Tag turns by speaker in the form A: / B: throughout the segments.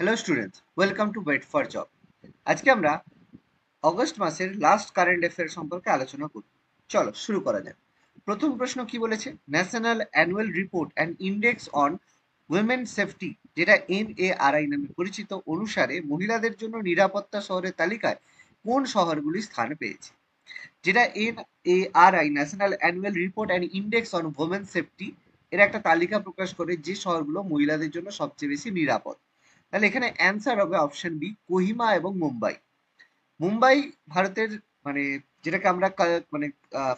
A: Hello students welcome to wait for job আজকে আমরা August মাসের লাস্ট কারেন্ট অ্যাফেয়ার সম্পর্কে আলোচনা করব। চলো, শুরু করা যাক। প্রথম প্রশ্ন কি বলেছে? National annual report and index on women safety যেটা এন এ আর আই নামে পরিচিত, অনুসারে মহিলাদের জন্য নিরাপত্তা শহরের তালিকায় কোন শহরগুলি স্থান পেয়েছে? যেটা N A R I national annual report and index on women safety এর একটা তালিকা প্রকাশ করে যে শহরগুলো মহিলাদের জন্য সবচেয়ে বেশি নিরাপদ। তাহলে এখানে অ্যান্সার হবে অপশন বি কোহিমা এবং মুম্বাই। মুম্বাই ভারতের মানে যেটাকে আমরা মানে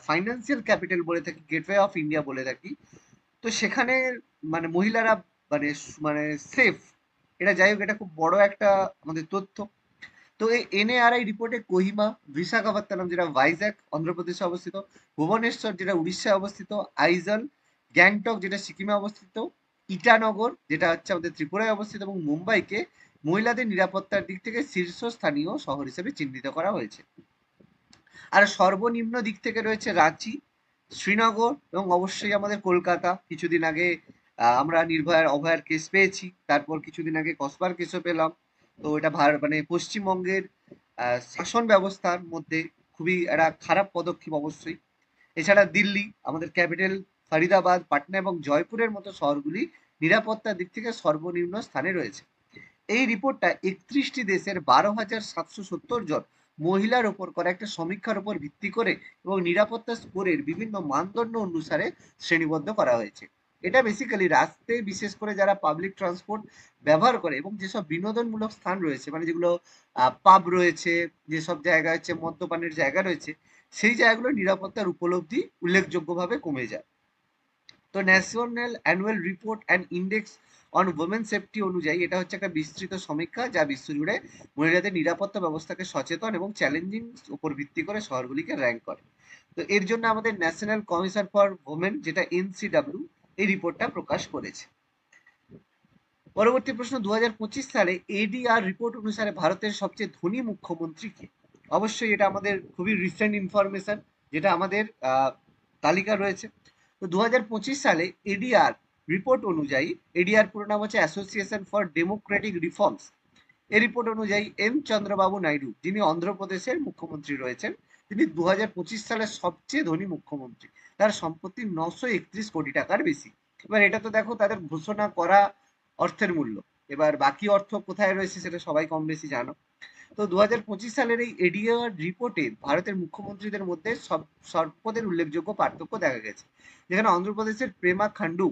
A: ফাইন্যান্সিয়াল ক্যাপিটাল বলে থাকি গেটওয়ে অফ ইন্ডিয়া বলে থাকি। তো সেখানে মানে মহিলারা মানে মানে সেফ এটা যাই হোক, এটা খুব বড় একটা আমাদের তথ্য। তো এই এনএআরআই রিপোর্টে কোহিমা, বিশাখাপত্তনম যেটা ভাইজ্যাক অন্ধ্রপ্রদেশে অবস্থিত, ভুবনেশ্বর যেটা উড়িষ্যায় অবস্থিত, আইজল, গ্যাংটক যেটা সিকিমে অবস্থিত ইটানগর, যেটা হচ্ছে আমাদের ত্রিপুরায় অবস্থিত এবং মুম্বাইকে মহিলাদের নিরাপত্তার দিক থেকে শীর্ষস্থানীয় শহর হিসেবে চিহ্নিত করা হয়েছে। আর সর্বনিম্ন দিক থেকে রয়েছে রাঁচি, শ্রীনগর এবং অবশ্যই আমাদের কলকাতা। কিছুদিন আগে আমরা নির্ভয়ার অভয়ার কেস পেয়েছি। তারপর কিছুদিন আগে কসবার কেসও পেলাম। তো এটা ভার মানে পশ্চিমবঙ্গের শাসন ব্যবস্থার মধ্যে খুবই একটা খারাপ পদক্ষেপ অবশ্যই। এছাড়া দিল্লি, আমাদের ক্যাপিটাল ফরিদাবাদ, পাটনা এবং জয়পুরের মতো শহরগুলি নিরাপত্তার দিক থেকে সর্বনিম্ন স্থানে রয়েছে। এই রিপোর্টটা একত্রিশটি দেশের বারো হাজার সাতশো সত্তর জন মহিলার ওপর করা একটা সমীক্ষার উপর ভিত্তি করে এবং নিরাপত্তা স্কোরের বিভিন্ন মানদণ্ড অনুসারে শ্রেণীবদ্ধ করা হয়েছে। এটা বেসিক্যালি রাস্তায় বিশেষ করে যারা পাবলিক ট্রান্সপোর্ট ব্যবহার করে এবং যেসব বিনোদনমূলক স্থান রয়েছে মানে যেগুলো পাব রয়েছে, যেসব জায়গা হচ্ছে মদ্যপানের জায়গা রয়েছে, সেই জায়গাগুলোর নিরাপত্তার উপলব্ধি উল্লেখযোগ্যভাবে কমে যায়। তো national annual report and index on women safety অনুযায়ী এটা হচ্ছে একটা বিস্তৃত সমীক্ষা যা বিশ্বজুড়ে মহিলাদের নিরাপত্তা ব্যবস্থাকে সচেতন এবং চ্যালেঞ্জিং উপর ভিত্তি করে শহরগুলিকে র্যাঙ্ক করে। তো এর জন্য আমাদের ন্যাশনাল কমিশন ফর ওমেন যেটা এনসিডাব্লিউ এই রিপোর্টটা প্রকাশ করেছে। পরবর্তী প্রশ্ন দু হাজার পঁচিশ সালে এডিআর রিপোর্ট অনুসারে ভারতের সবচেয়ে ধনী মুখ্যমন্ত্রী কে? অবশ্যই এটা আমাদের খুবই রিসেন্ট ইনফরমেশন যেটা আমাদের তালিকা রয়েছে। তো দু হাজার পঁচিশ সালে এডিআর রিপোর্ট অনুযায়ী এডিআর পুরো নাম হচ্ছে অ্যাসোসিয়েশন ফর ডেমোক্রেটিক রিফর্মস এই রিপোর্ট অনুযায়ী এম চন্দ্রবাবু নাইডু, যিনি অন্ধ্রপ্রদেশের মুখ্যমন্ত্রী রয়েছেন, তিনি দু হাজার পঁচিশ সালের সবচেয়ে ধনী মুখ্যমন্ত্রী। তার সম্পত্তি নশো কোটি টাকার বেশি। এবার এটা তো দেখো, তাদের ঘোষণা করা অর্থের মূল্য। এবার বাকি অর্থ কোথায় রয়েছে সেটা সবাই কম বেশি জানো। তো দু সালের এই এডিআর রিপোর্টে ভারতের মুখ্যমন্ত্রীদের মধ্যে সব, সর্বদের উল্লেখযোগ্য পার্থক্য দেখা গেছে। যেখানে অন্ধ্রপ্রদেশের প্রেমা খান্ডু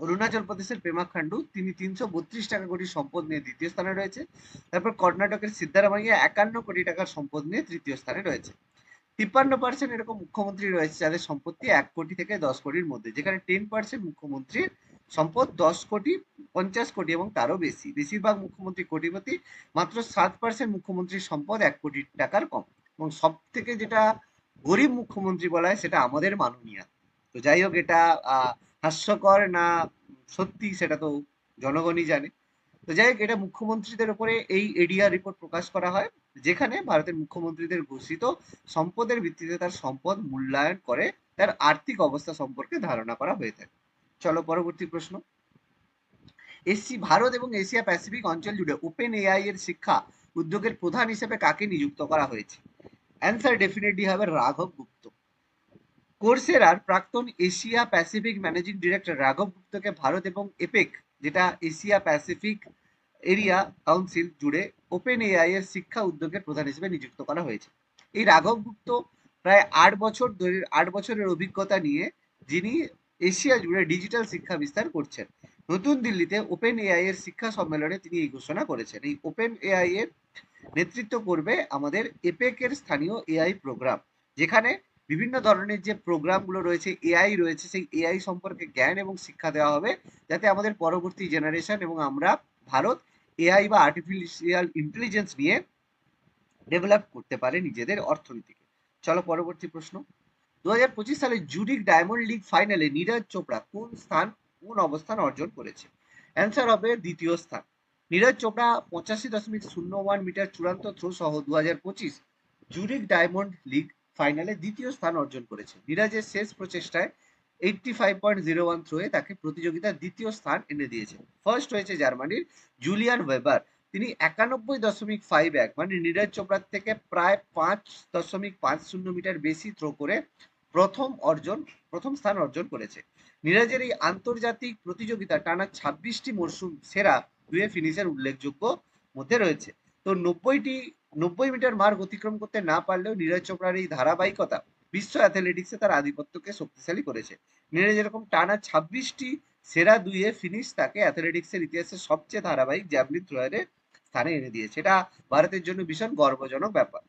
A: অরুণাচল প্রদেশের প্রেমা খান্ডু তিনি তিনশো বত্রিশ টাকা কোটি সম্পদ নিয়ে দ্বিতীয় স্থানে রয়েছে। তারপর কর্ণাটকের সিদ্ধারামাইয়া একান্ন কোটি টাকার সম্পদ নিয়ে তৃতীয় স্থানে রয়েছে। তিপ্পান্ন পার্সেন্ট এরকম মুখ্যমন্ত্রী রয়েছে যাদের সম্পত্তি এক কোটি থেকে দশ কোটির মধ্যে, যেখানে টেন পার্সেন্ট মুখ্যমন্ত্রীর সম্পদ দশ কোটি, পঞ্চাশ কোটি এবং তারও বেশি। বেশিরভাগ মুখ্যমন্ত্রী কোটিপতি, মাত্র সাত পার্সেন্ট মুখ্যমন্ত্রীর সম্পদ এক কোটি টাকার কম। এবং সব থেকে যেটা গরিব মুখ্যমন্ত্রী বলা হয়, সেটা আমাদের মাননীয়া। তো যাই হোক, এটা হাস্যকর না সত্যি সেটা তো জনগণই জানে। তো যাই হোক, এটা মুখ্যমন্ত্রীদের উপরে এই এডিআর রিপোর্ট প্রকাশ করা হয়, যেখানে ভারতের মুখ্যমন্ত্রীদের ঘোষিত সম্পদের ভিত্তিতে তার সম্পদ মূল্যায়ন করে, তার আর্থিক অবস্থা সম্পর্কে ধারণা করা হয়ে থাকে। চলো, পরবর্তী প্রশ্ন। এসি ভারত এবং এশিয়া প্যাসিফিক অঞ্চল জুড়ে ওপেন এআই এর শিক্ষা উদ্যোগের প্রধান হিসেবে কাকে নিযুক্ত করা হয়েছে? অ্যান্সার ডেফিনেটলি হবে রাঘব গুপ্ত। কোর্সেরার প্রাক্তন এশিয়া প্যাসিফিক ম্যানেজিং ডিরেক্টর রাঘব গুপ্তকে ভারত এবং এপেক, যেটা এশিয়া প্যাসিফিক এরিয়া কাউন্সিল জুড়ে ওপেন এআই এর শিক্ষা উদ্যোগের প্রধান হিসেবে নিযুক্ত করা হয়েছে। এই রাঘব গুপ্ত প্রায় আট বছর ধরে, আট বছরের অভিজ্ঞতা নিয়ে যিনি এশিয়া জুড়ে ডিজিটাল শিক্ষা বিস্তার করছেন। নতুন দিল্লিতে ওপেন এআই এর শিক্ষা সম্মেলনে তিনি এই ঘোষণা করেছেন। এই ওপেন এআই এর নেতৃত্ব করবে আমাদের এপেক এর স্থানীয় এআই প্রোগ্রাম, যেখানে বিভিন্ন ধরনের যে প্রোগ্রামগুলো রয়েছে, এআই রয়েছে, সেই এআই সম্পর্কে জ্ঞান এবং শিক্ষা দেওয়া হবে, যাতে আমাদের পরবর্তী জেনারেশন এবং আমরা ভারত এআই বা আর্টিফিশিয়াল ইন্টেলিজেন্স নিয়ে ডেভেলপ করতে পারে নিজেদের অর্থনীতিকে। চলো পরবর্তী প্রশ্ন। দু সালে জুরিক ডায়মন্ড লিগ ফাইনালে নীরজ চোপড়া কোন স্থান, কোন অবস্থান অর্জন করেছে? অ্যান্সার হবে দ্বিতীয় স্থান। নীরজ চোপড়া পঁচাশি দশমিক শূন্য ওয়ান মিটার চূড়ান্ত থ্রো সহ দু হাজার পঁচিশ জুরিক ডায়মন্ড লিগ ফাইনালে দ্বিতীয় স্থান অর্জন করেছে। নীরজের শেষ প্রচেষ্টায় eighty five point zero one থ্রোয়ে তাকে প্রতিযোগিতার দ্বিতীয় স্থান এনে দিয়েছে। ফার্স্ট হয়েছে জার্মানির জুলিয়ান ওয়েবার। তিনি একানব্বই দশমিক ফাইভ এক মানে নীরজ চোপড়ার থেকে প্রায় পাঁচ দশমিক পাঁচ শূন্য মিটার বেশি থ্রো করে প্রথম অর্জন, প্রথম স্থান অর্জন করেছে। নীরজের এই আন্তর্জাতিক প্রতিযোগিতা টানা ছাব্বিশটি মরশুম সেরা দুয়ে ফিনিশের উল্লেখযোগ্য মধ্যে রয়েছে। তো নব্বইটি, নব্বই মিটার মার্ক অতিক্রম করতে না পারলেও নীরজ চোপড়ার এই ধারাবাহিকতা বিশ্ব অ্যাথলেটিক্সে তার আধিপত্যকে শক্তিশালী করেছে। নীরজ এরকম টানা ছাব্বিশটি সেরা দুইয়ে ফিনিশ তাকে অ্যাথলেটিক্সের ইতিহাসে সবচেয়ে ধারাবাহিক জ্যাভলিন থ্রোয়ারে স্থানে এনে দিয়েছে। এটা ভারতের জন্য ভীষণ গর্বজনক ব্যাপার।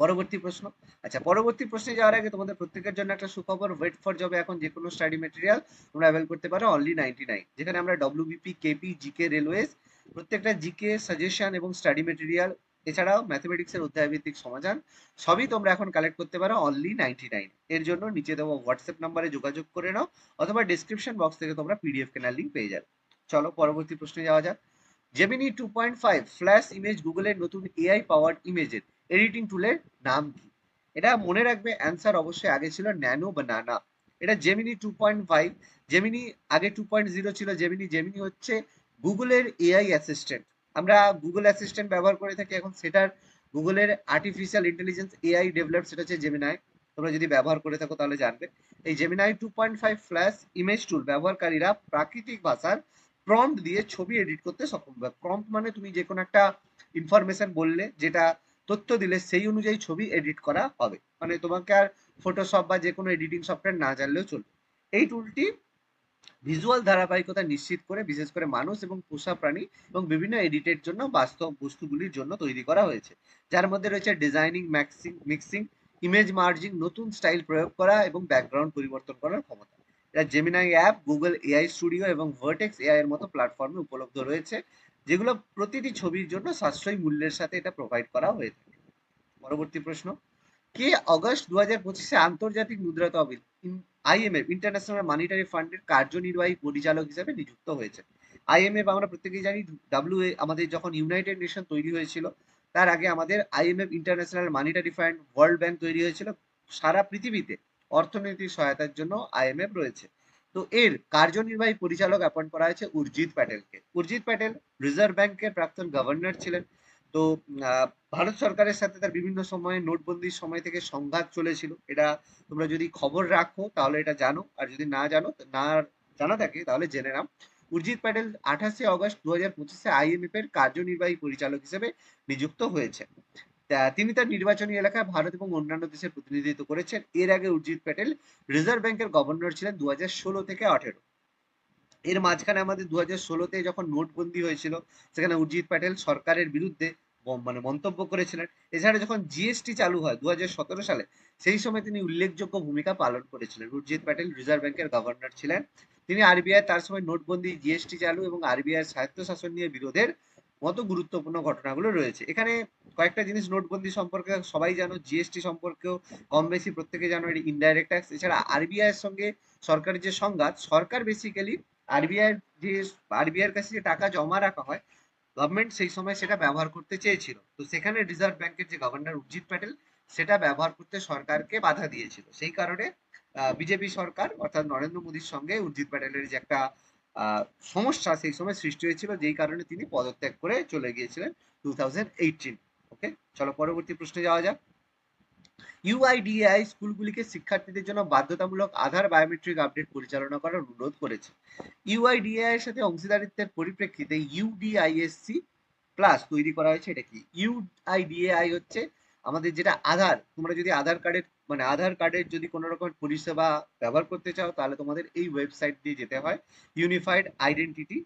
A: পরবর্তী প্রশ্ন। আচ্ছা পরবর্তী প্রশ্নে যাওয়ার আগে তোমাদের প্রত্যেকের জন্য একটা সুখবর ওয়েট ফর জবে এখন যে কোনো স্টাডি মেটেরিয়াল তোমরা অ্যাভেল করতে পারো অনলি নাইনটি নাইন যেখানে আমরা ডব্লিউবিপি কেপি জিকে রেলওয়েজ প্রত্যেকটা জিকে সাজেশন এবং স্টাডি মেটেরিয়াল এছাড়াও ম্যাথমেটিক্সের অধ্যায়ভিত্তিক সমাধান, সবই তোমরা এখন কালেক্ট করতে পারো অনলি নাইনটি নাইন এর জন্য নিচে দেওয়া হোয়াটসঅ্যাপ নাম্বারে যোগাযোগ করে নাও, অথবা ডিসক্রিপশন বক্স থেকে তোমরা পিডিএফ কেনার লিঙ্ক পেয়ে যাবে। চলো, পরবর্তী প্রশ্নে যাওয়া যাক। Gemini two point five flash image গুগলের নতুন এআই পাওয়ার্ড ইমেজের এডিটিং টুলের নাম কি? এটা মনে রাখবে অ্যান্সার অবশ্যই আগে ছিল ন্যানো বানানা। এটা Gemini two point five Gemini আগে টু পয়েন্ট জিরো ছিল জেমিনি জেমিনি হচ্ছে গুগলের এআই অ্যাসিস্ট্যান্ট আমরা গুগল অ্যাসিস্ট্যান্ট ব্যবহার করে থাকি, এখন সেটার গুগলের আর্টিফিশিয়াল ইন্টেলিজেন্স এআই ডেভেলপ সেটা হচ্ছে জেমিনাই তোমরা যদি ব্যবহার করে থাকো তাহলে জানবে। এই Gemini two point five flash image tool ব্যবহারকারীরা প্রাকৃতিক ভাষার প্রম্পট দিয়ে ছবি এডিট করতে সক্ষম। হবে প্রম্পট মানে তুমি যে কোনো একটা ইনফরমেশন বললে, যেটা তথ্য দিলে সেই অনুযায়ী ছবি এডিট করা হবে। মানে তোমাকে আর ফটোশপ বা যে কোনো এডিটিং সফটওয়্যার না জানলেও চলবে। এই টুলটি ভিজুয়াল ধারাবাহিকতা নিশ্চিত করে, বিশেষ করে মানুষ এবং পোষা প্রাণী এবং বিভিন্ন এডিটের জন্য বাস্তব বস্তুগুলির জন্য তৈরি করা হয়েছে। যার মধ্যে রয়েছে designing maxing mixing image merging নতুন স্টাইল প্রয়োগ করা এবং ব্যাকগ্রাউন্ড পরিবর্তন করার ক্ষমতা। এটা Gemini app Google AI studio এবং ভার্টেক্স এআই এর মতো প্ল্যাটফর্মে উপলব্ধ রয়েছে। যেগুলো প্রতিটি ছবির জন্য সাশ্রয়ী মূল্যের সাথে এটা প্রোভাইড করা হয়ে থাকে। পরবর্তী প্রশ্ন, কে অগস্ট দু হাজার পঁচিশে আন্তর্জাতিক মুদ্রা তহবিল আইএমএফ ইন্টারন্যাশনাল মানিটারি ফান্ডের কার্যনির্বাহী পরিচালক হিসেবে নিযুক্ত হয়েছে? আইএমএফ আমরা প্রত্যেকেই জানি ডাব্লিউ আমাদের যখন ইউনাইটেড নেশন তৈরি হয়েছিল, তার আগে আমাদের IMF international monetary fund world bank তৈরি হয়েছিল, সারা পৃথিবীতে অর্থনৈতিক সহায়তার জন্য আইএমএফ রয়েছে। তো এর কার্যনির্বাহী পরিচালক অ্যাপয়েন্ট করা হয়েছে উর্জিত প্যাটেলকে। উর্জিত প্যাটেল রিজার্ভ ব্যাংকের প্রাক্তন গভর্নর ছিলেন। তো ভারত সরকারের সাথে তার বিভিন্ন সময়ে নোটবন্দির সময় থেকে সংঘাত চলেছিল। এটা তোমরা যদি খবর রাখো, তাহলে এটা জানো। আর যদি না জানো, না জানা থাকে, তাহলে জেনে নাও। উর্জিত প্যাটেল আঠাশে অগস্ট দু হাজার পঁচিশে আইএমএফ এর কার্যনির্বাহী পরিচালক হিসেবে নিযুক্ত হয়েছে তিনি তার নির্বাচনী এলাকায় ভারত এবং অন্যান্য দেশের প্রতিনিধিত্ব করেছেন। এর আগে উর্জিত প্যাটেল রিজার্ভ ব্যাংকের গভর্নর ছিলেন দু থেকে আঠেরো। এর মাঝখানে আমাদের দু হাজার ষোলোতে যখন নোটবন্দি হয়েছিল, সেখানে উর্জিত প্যাটেল সরকারের বিরুদ্ধে মানে মন্তব্য করেছিলেন। এছাড়া যখন জিএসটি চালু হয় দু হাজার সতেরো সালে, সেই সময় তিনি উল্লেখযোগ্য ভূমিকা পালন করেছিলেন। উর্জিত প্যাটেল রিজার্ভ ব্যাংকের গভর্নর ছিলেন। তিনি আরবিআই, তার সময় নোটবন্দি, জিএসটি চালু এবং আরবিআই স্বায়ত্তশাসন নিয়ে বিরোধের মতো গুরুত্বপূর্ণ ঘটনাগুলো রয়েছে। এখানে কয়েকটা জিনিস নোটবন্দি সম্পর্কে সবাই জানো। জিএসটি সম্পর্কেও কম বেশি প্রত্যেকে জানো, এটি ইনডাইরেক্ট ট্যাক্স এছাড়া আরবিআই এর সঙ্গে সরকারের যে সংঘাত, সরকার বেসিক্যালি আরবিআই যে আরবিআই এর কাছে যে টাকা জমা রাখা হয় গভর্নমেন্ট সেই সময় সেটা ব্যবহার করতে চেয়েছিল। তো সেখানে রিজার্ভ ব্যাংকের যে গভর্নর উর্জিত প্যাটেল সেটা ব্যবহার করতে সরকারকে বাধা দিয়েছিল। সেই কারণে বিজেপি সরকার অর্থাৎ নরেন্দ্র মোদীর সঙ্গে উর্জিত প্যাটেলের যে একটা সমস্যা সেই সময় সৃষ্টি হয়েছিল যেই কারণে তিনি পদত্যাগ করে চলে গিয়েছিলেন টু ওকে চলো পরবর্তী প্রশ্নে যাওয়া যাক। ইউআইডিএআই স্কুলগুলিকে শিক্ষার্থীদের জন্য বাধ্যতামূলক আধার বায়োমেট্রিক আপডেট পরিচালনা করার অনুরোধ করেছে। ইউআইডিএআই এর সাথে অংশীদারিত্বের পরিপ্রেক্ষিতে ইউডিআইএসসি প্লাস তৈরি করা হয়েছে। এটা কি? ইউআইডিএআই হচ্ছে আমাদের যেটা আধার, তোমরা যদি আধার কার্ডের মানে আধার কার্ডের যদি কোনো রকম পরিষেবা ব্যবহার করতে চাও, তাহলে তোমাদের এই ওয়েবসাইট দিয়ে যেতে হয়। ইউনিফাইড আইডেন্টিটি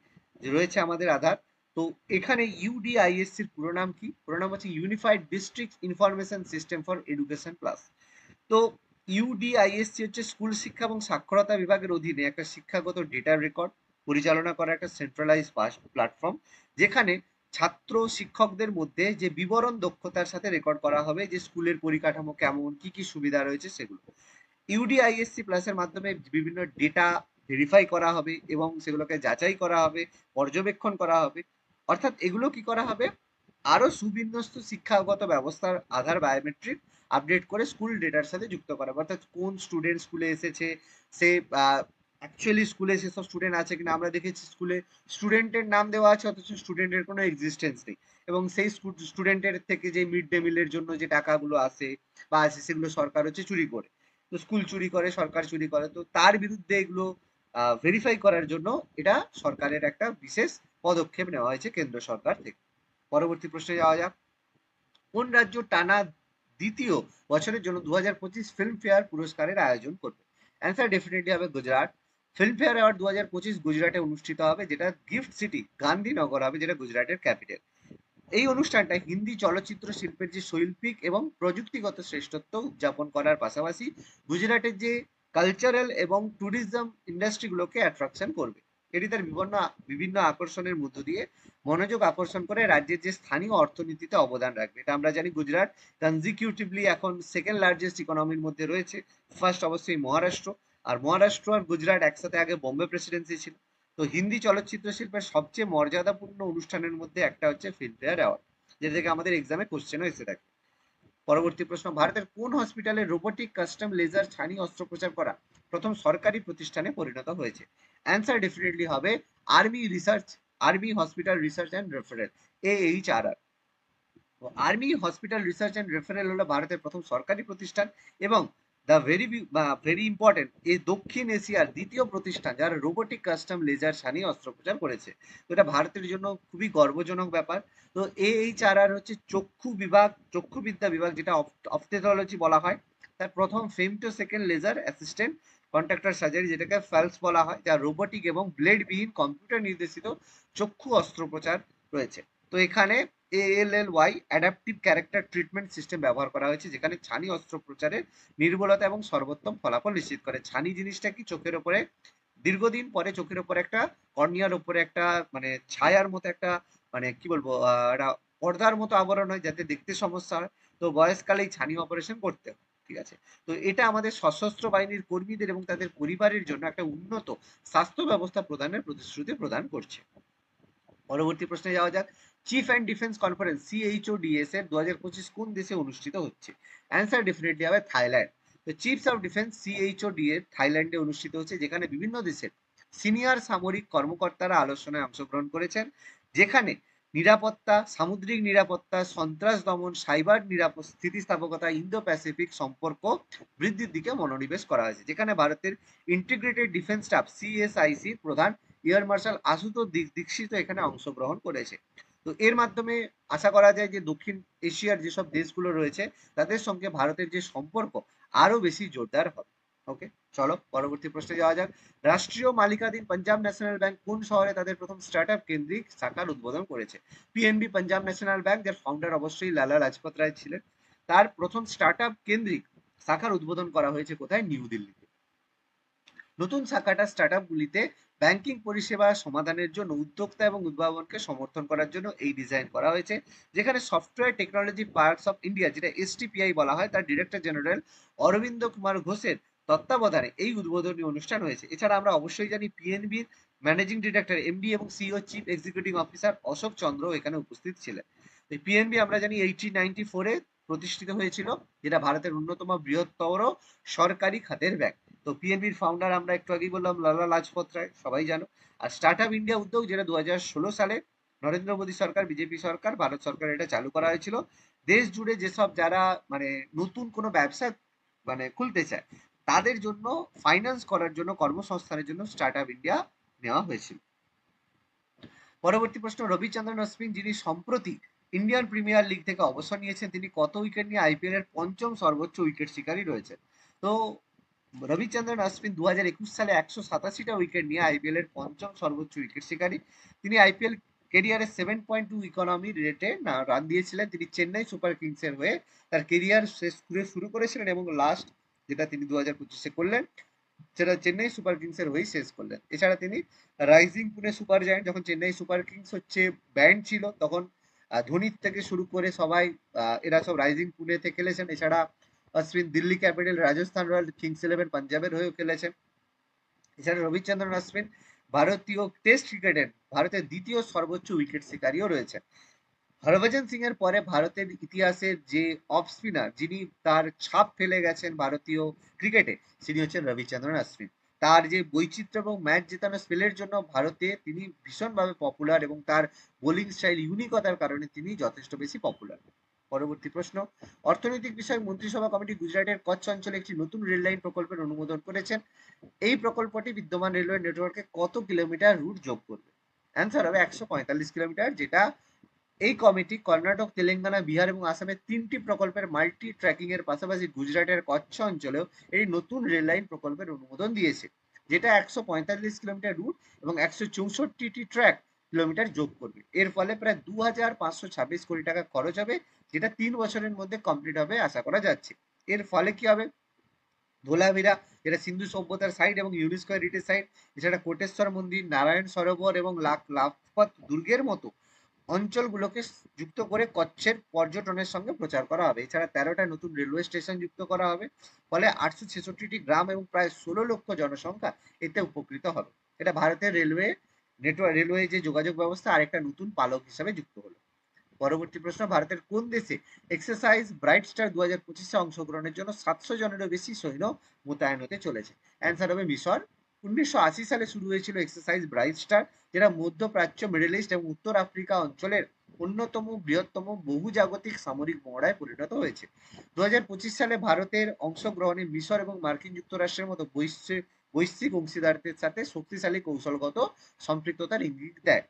A: রয়েছে আমাদের আধার। তো এখানে ইউডিআইএসসির পুরো নাম কি? পুরো নাম হচ্ছে unified district information system for education plus তো ইউডিআইএসসি হচ্ছে স্কুল শিক্ষা এবং সাক্ষরতা বিভাগের অধীনে একটা শিক্ষাগত ডেটা রেকর্ড পরিচালনা করা একটা সেন্ট্রালাইজ প্ল্যাটফর্ম যেখানে ছাত্র শিক্ষকদের মধ্যে যে বিবরণ দক্ষতার সাথে রেকর্ড করা হবে, যে স্কুলের পরিকাঠামো কেমন, কি কি সুবিধা রয়েছে সেগুলো। ইউডিআইএসসি প্লাসের মাধ্যমে বিভিন্ন ডেটা ভেরিফাই করা হবে এবং সেগুলোকে যাচাই করা হবে, পর্যবেক্ষণ করা হবে। অর্থাৎ এগুলো কি করা হবে? আরও সুবিন্যস্ত শিক্ষাগত ব্যবস্থার আধার বায়োমেট্রিক আপডেট করে স্কুল ডেটার সাথে যুক্ত করা অর্থাৎ কোন স্টুডেন্ট স্কুলে এসেছে, সে অ্যাকচুয়ালি স্কুলে সেসব স্টুডেন্ট আছে কিনা আমরা দেখেছি স্কুলে স্টুডেন্টের নাম দেওয়া আছে, অথচ স্টুডেন্টের কোনো এক্সিস্টেন্স নেই। এবং সেই স্টুডেন্টের থেকে যে মিড ডে মিলের জন্য যে টাকাগুলো আসে বা আসে, সেগুলো সরকার হচ্ছে চুরি করে। তো স্কুল চুরি করে, সরকার চুরি করে। তো তার বিরুদ্ধে এগুলো ভেরিফাই করার জন্য এটা সরকারের একটা বিশেষ পদক্ষেপ নেওয়া হয়েছে কেন্দ্র সরকার থেকে। পরবর্তী প্রশ্নে যাওয়া যাক। কোন রাজ্য টানা দ্বিতীয় বছরের জন্য দু হাজার পঁচিশ ফিল্মফেয়ার পুরস্কারের আয়োজন করবে? অ্যান্সার ডেফিনেটলি হবে গুজরাট। ফিল্মফেয়ার অ্যাওয়ার্ড দু হাজার পঁচিশ গুজরাটে অনুষ্ঠিত হবে, যেটা গিফট সিটি গান্ধীনগর হবে, যেটা গুজরাটের ক্যাপিটাল এই অনুষ্ঠানটা হিন্দি চলচ্চিত্র শিল্পের যে শৈল্পিক এবং প্রযুক্তিগত শ্রেষ্ঠত্ব উদযাপন করার পাশাপাশি গুজরাটের যে কালচারাল এবং ট্যুরিজম ইন্ডাস্ট্রিগুলোকে অ্যাট্রাকশন করবে। এটি তার বিভিন্ন বিভিন্ন আকর্ষণের মধ্য দিয়ে মনোযোগ আকর্ষণ করে রাজ্যের যে স্থানীয় অর্থনীতিতে অবদান রাখবে। এটা আমরা জানি গুজরাট কনজিকিউটিভলি এখন সেকেন্ড লার্জেস্ট ইকোনমির মধ্যে রয়েছে। ফার্স্ট অবশ্যই মহারাষ্ট্র। আর মহারাষ্ট্র আর গুজরাট একসাথে আগে বোম্বে প্রেসিডেন্সি ছিল। তো হিন্দি চলচ্চিত্র শিল্পের সবচেয়ে মর্যাদাপূর্ণ অনুষ্ঠানের মধ্যে একটা হচ্ছে ফিল্মফেয়ার অ্যাওয়ার্ড যেটা থেকে আমাদের এক্সামে কোশ্চেনও এসে থাকে। পরবর্তী প্রশ্ন, ভারতের কোন হসপিটালে রোবোটিক কাস্টম লেজার ছানি অস্ত্রোপচার করা প্রথম সরকারি প্রতিষ্ঠানে পরিণত হয়েছে? অ্যান্সার ডেফিনেটলি হবে army research army hospital research and referral H R R army hospital research and referral হলো ভারতের প্রথম সরকারি প্রতিষ্ঠান এবং দ্য ভেরি ভেরি ইম্পর্টেন্ট এই দক্ষিণ এশিয়ার দ্বিতীয় প্রতিষ্ঠান যারা রোবোটিক কাস্টম লেজার সানি অস্ত্রোপচার করেছে। তো এটা ভারতের জন্য খুবই গর্বজনক ব্যাপার। তো এইচ আর আর হচ্ছে চক্ষু বিভাগ, চক্ষুবিদ্যা বিভাগ, যেটা অপথেথোলজি বলা হয়। তার প্রথম femto second laser assistant contractor surgery যেটাকে ফ্যালস বলা হয়, যা রোবোটিক এবং ব্লেডবিহীন কম্পিউটার নির্দেশিত চক্ষু অস্ত্রোপচার রয়েছে। তো এখানে ALL Y adaptive character treatment system ব্যবহার করা হয়েছে, যেখানে ছানি অস্ত্রোপচারের নির্ভুলতা এবং সর্বোত্তম ফলাফল নিশ্চিত করে। ছানি জিনিসটা কি? চোখের ওপরে, দীর্ঘদিন পরে চোখের ওপরে একটা, কর্নিয়ার ওপরে একটা মানে ছায়ার মতো একটা মানে কি বলব একটা পর্দার মতো আবরণ হয় যাতে দেখতে সমস্যা হয়। তো বয়সকালেই ছানি অপারেশন করতে হয়, ঠিক আছে? তো এটা আমাদের সশস্ত্র বাহিনীর কর্মীদের এবং তাদের পরিবারের জন্য একটা উন্নত স্বাস্থ্য ব্যবস্থা প্রদানের প্রতিশ্রুতি প্রদান করছে। পরবর্তী প্রশ্নে যাওয়া যাক। Chief and defence conference CHO DS এর দু হাজার পঁচিশ কোন দেশে অনুষ্ঠিত হচ্ছে? অ্যান্সার ডেফিনেটলি হবে থাইল্যান্ড। তো chiefs of defence CHO D থাইল্যান্ডে অনুষ্ঠিত হচ্ছে, যেখানে বিভিন্ন দেশের সিনিয়র সামরিক কর্মকর্তারা আলোচনায় অংশগ্রহণ করেছেন, যেখানে নিরাপত্তা, সামুদ্রিক নিরাপত্তা, সন্ত্রাস দমন, সাইবার নিরাপদ স্থিতিস্থাপকতা ইন্দো প্যাসিফিক সম্পর্ক বৃদ্ধির দিকে মনোনিবেশ করা হয়েছে, যেখানে ভারতের ইন্টিগ্রেটেড ডিফেন্স স্টাফ সিএসআইসির প্রধান এয়ার মার্শাল আশুতোষ দীক্ষিত এখানে অংশগ্রহণ করেছে। তো এর মাধ্যমে আশা করা যায় যে দক্ষিণ এশিয়ার যেসব দেশগুলো রয়েছে, তাদের সঙ্গে ভারতের যে সম্পর্ক আরও বেশি জোরদার হবে। ওকে চলো, পরবর্তী প্রশ্নে যাওয়া যাক। রাষ্ট্রীয় মালিকাধীন পাঞ্জাব ন্যাশনাল ব্যাংক কোন শহরে তাদের প্রথম স্টার্ট আপ কেন্দ্রিক শাখার উদ্বোধন করেছে? পিএনবি পাঞ্জাব ন্যাশনাল ব্যাংক, যার ফাউন্ডার অবশ্যই লালা লাজপত রায় ছিলেন। তার প্রথম স্টার্ট আপ কেন্দ্রিক শাখার উদ্বোধন করা হয়েছে কোথায়? নিউ দিল্লিতে। নতুন শাখাটা স্টার্ট গুলিতে ব্যাংকিং পরিষেবা সমাধানের জন্য উদ্যোক্তা এবং উদ্ভাবনকে সমর্থন করার জন্য এই ডিজাইন করা হয়েছে, যেখানে software technology parks of India, যেটা এসটিপিআই বলা হয়, তার ডিরেক্টর জেনারেল অরবিন্দ কুমার ঘোষের তত্ত্বাবধানে এই উদ্বোধনী অনুষ্ঠান হয়েছে। এছাড়া আমরা অবশ্যই জানি পিএনবির ম্যানেজিং ডিরেক্টর এমডি এবং CEO chief executive officer Ashok Chandra এখানে উপস্থিত ছিলেন। পিএনবি আমরা জানি এইটিন নাইনটি ফোরে প্রতিষ্ঠিত হয়েছিল, যেটা ভারতের অন্যতম বৃহত্তর সরকারি খাতের ব্যাংক তো পিএনবির ফাউন্ডার আমরা একটু আগেই বললাম, লালা লাজপত রায়, সবাই জানো। আর স্টার্ট আপ ইন্ডিয়া উদ্যোগ, যেটা দু সালে নরেন্দ্র মোদী সরকার বিজেপি সরকার, ভারত সরকার এটা চালু করা হয়েছিল। দেশ জুড়ে যেসব যারা মানে নতুন কোনো ব্যবসা মানে খুলতে চায়, তাদের জন্য ফাইন্যান্স করার জন্য, কর্মসংস্থানের জন্য স্টার্ট আপ ইন্ডিয়া নেওয়া হয়েছিল। পরবর্তী প্রশ্ন, রবিচন্দ্রন অশ্বিন যিনি সম্প্রতি ইন্ডিয়ান প্রিমিয়ার লিগ থেকে অবসর নিয়েছেন, তিনি কত উইকেট নিয়ে আইপিএল এর পঞ্চম সর্বোচ্চ উইকেট শিকারী রয়েছেন? তো রবিচন্দ্রন অশ্বিন দু হাজার একুশ সালে একশো সাতাশিটা উইকেট নিয়ে আইপিএল এর পঞ্চম সর্বোচ্চ উইকেট শিকারী। তিনি আইপিএল কেরিয়ারে সেভেন পয়েন্ট টু ইকোনমি রেটে রান দিয়েছিলেন। তিনি চেন্নাই সুপার কিংস এর হয়ে তার কেরিয়ার শেষ করে শুরু করেছিলেন এবং লাস্ট যেটা তিনি দু হাজার পঁচিশে করলেন, সেটা চেন্নাই সুপার কিংস এর হয়েই শেষ করলেন। এছাড়া তিনি রাইজিং পুনে সুপার জায়েন্ট যখন চেন্নাই সুপার কিংস হচ্ছে ব্যান্ড ছিল, তখন ধোনির থেকে শুরু করে সবাই এরা সব রাইজিং পুনেতে খেলেছেন। এছাড়া Ashwin Delhi capital, Rajasthan royal, kings eleven, পাঞ্জাবের হয়েও খেলেছেন এছাড়া রবিচন্দ্রন অশ্বিন ভারতীয় টেস্ট ক্রিকেটের ভারতের দ্বিতীয় সর্বোচ্চ উইকেট শিকারীও রয়েছে। হরভজন সিং এর পরে ভারতের ইতিহাসের যে অফ স্পিনার, যিনি তার ছাপ ফেলে গেছেন ভারতীয় ক্রিকেটে, তিনি হচ্ছেন রবিচন্দ্রন অশ্বিন। তার যে বৈচিত্র্য এবং ম্যাচ জেতানো স্পেলের জন্য ভারতে তিনি ভীষণভাবে পপুলার এবং তার বোলিং স্টাইল ইউনিকতার কারণে তিনি যথেষ্ট বেশি পপুলার পরবর্তী প্রশ্ন, অর্থনৈতিক বিষয়ক মন্ত্রিসভা কমিটি গুজরাটের কচ্ছ অঞ্চলে একটি নতুন রেল লাইন প্রকল্পের অনুমোদন করেছেন এই প্রকল্পটি বিদ্যমান রেলওয়ে নেটওয়ার্কে কত কিলোমিটার রুট যোগ করবে? অ্যান্সার হবে একশো পঁয়তাল্লিশ কিলোমিটার, যেটা এই কমিটি কর্ণাটক, তেলেঙ্গানা, বিহার এবং আসামের তিনটি প্রকল্পের মাল্টি ট্র্যাকিং এর পাশাপাশি গুজরাটের কচ্ছ অঞ্চলেও এই নতুন রেল লাইন প্রকল্পের অনুমোদন দিয়েছে, যেটা একশো পঁয়তাল্লিশ কিলোমিটার রুট এবং একশো চৌষট্টিটি ট্র্যাক কিলোমিটার যোগ করবে। এর ফলে প্রায় দু হাজার পাঁচশো ছাব্বিশ কোটি টাকা খরচ হবে, যেটা তিন বছরের মধ্যে কমপ্লিট হবে আশা করা যাচ্ছে। এর ফলে কি হবে? ধোলাভিরা, যেটা সিন্ধু সভ্যতার সাইট এবং ইউনেস্কো হেরিটেজ সাইট এছাড়া কোটেশ্বর মন্দির, নারায়ণ সরোবর এবং লাখ লাভপথ দুর্গের মতো অঞ্চলগুলোকে যুক্ত করে কচ্ছের পর্যটনের সঙ্গে প্রচার করা হবে। এছাড়া তেরোটা নতুন রেলওয়ে স্টেশন যুক্ত করা হবে। ফলে আটশো ছেষট্টিটি গ্রাম এবং প্রায় ষোলো লক্ষ জনসংখ্যা এতে উপকৃত হবে। এটা ভারতের রেলওয়ে নেটওয়ার্ক, রেলওয়ে যে যোগাযোগ ব্যবস্থা, আরেকটা নতুন পালক হিসাবে যুক্ত হলো। পরবর্তী প্রশ্ন, ভারতের কোন দেশে এক্সারসাইজ ব্রাইট স্টার দু হাজার পঁচিশে অংশগ্রহণের জন্য সাতশো জনেরও বেশি সৈন্য মোতায়েন হতে চলেছে? অ্যান্সার হবে মিশর। উনিশশো আশি সালে শুরু হয়েছিল এক্সারসাইজ ব্রাইট স্টার যেটা মধ্যপ্রাচ্য মিডল ইস্ট এবং উত্তর আফ্রিকা অঞ্চলের অন্যতম বৃহত্তম বহুজাগতিক সামরিক মহড়ায় পরিণত হয়েছে। দু হাজার পঁচিশ সালে ভারতের অংশগ্রহণে মিশর এবং মার্কিন যুক্তরাষ্ট্রের মতো বৈশ্বিক বৈশ্বিক অংশীদারদের সাথে শক্তিশালী কৌশলগত সম্পৃক্ততার ইঙ্গিত দেয়।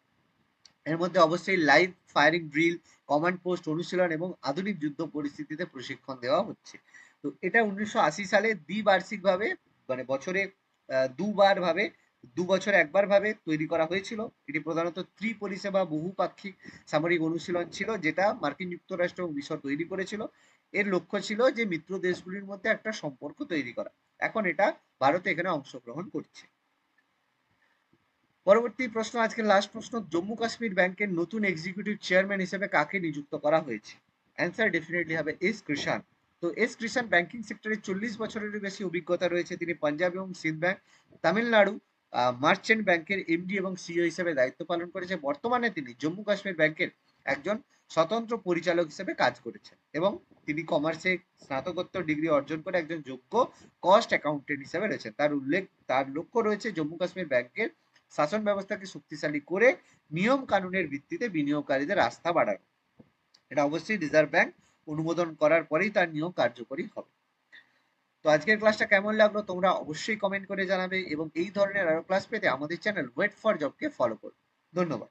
A: এর মধ্যে অবশ্যই live firing drill, command post অনুশীলন এবং আধুনিক যুদ্ধ পরিস্থিতিতে প্রশিক্ষণ দেওয়া হচ্ছে। তো এটা উনিশশো আশি সালে দ্বিবার্ষিক ভাবে মানে বছরে দুবার ভাবে, দু বছর একবার ভাবে তৈরি করা হয়েছিল। এটি প্রধানত ত্রি পরিষেবা বহুপাক্ষিক সামরিক অনুশীলন ছিল, যেটা মার্কিন যুক্তরাষ্ট্র এবং মিশর তৈরি করেছিল। এর লক্ষ্য ছিল যে মিত্র দেশগুলির মধ্যে একটা সম্পর্ক তৈরি করা। এখন এটা ভারত এখানে অংশগ্রহণ করছে। পরবর্তী প্রশ্ন, আজকের লাস্ট প্রশ্ন, জম্মু কাশ্মীর ব্যাংকের নতুন এক্সিকিউটিভ চেয়ারম্যান হিসেবে কাকে নিযুক্ত করা হয়েছে? অ্যান্সার ডেফিনেটলি হবে এস কৃষাণ তো এস কৃষাণ ব্যাংকিং সেক্টরে চল্লিশ বছরের বেশি অভিজ্ঞতা রয়েছে। তিনি পাঞ্জাব এবং সিন্ধ ব্যাংক তামিলনাড়ু মার্চেন্ট ব্যাংকের এমডি এবং সিও হিসেবে দায়িত্ব পালন করেছে। বর্তমানে তিনি জম্মু কাশ্মীর ব্যাংকের একজন স্বতন্ত্র পরিচালক হিসেবে কাজ করেছেন এবং তিনি কমার্সে স্নাতকোত্তর ডিগ্রি অর্জন করে একজন যোগ্য কস্ট অ্যাকাউন্টেন্ট হিসেবে রয়েছেন। তার উল্লেখ, তার লক্ষ্য রয়েছে জম্মু কাশ্মীর ব্যাংকের শাসন ব্যবস্থাকে শক্তিশালী করে নিয়ম কানুনের ভিত্তিতে বিনিয়োগকারীদের আস্থা বাড়ানো। এটা অবশ্যই রিজার্ভ ব্যাংক অনুমোদন করার পরেই তার নিয়ম কার্যকরী হবে। তো আজকের ক্লাসটা কেমন লাগল তোমরা অবশ্যই কমেন্ট করে জানাবে এবং এই ধরনের আরও ক্লাস পেতে আমাদের চ্যানেল ওয়েট ফর জবকে ফলো করো ধন্যবাদ।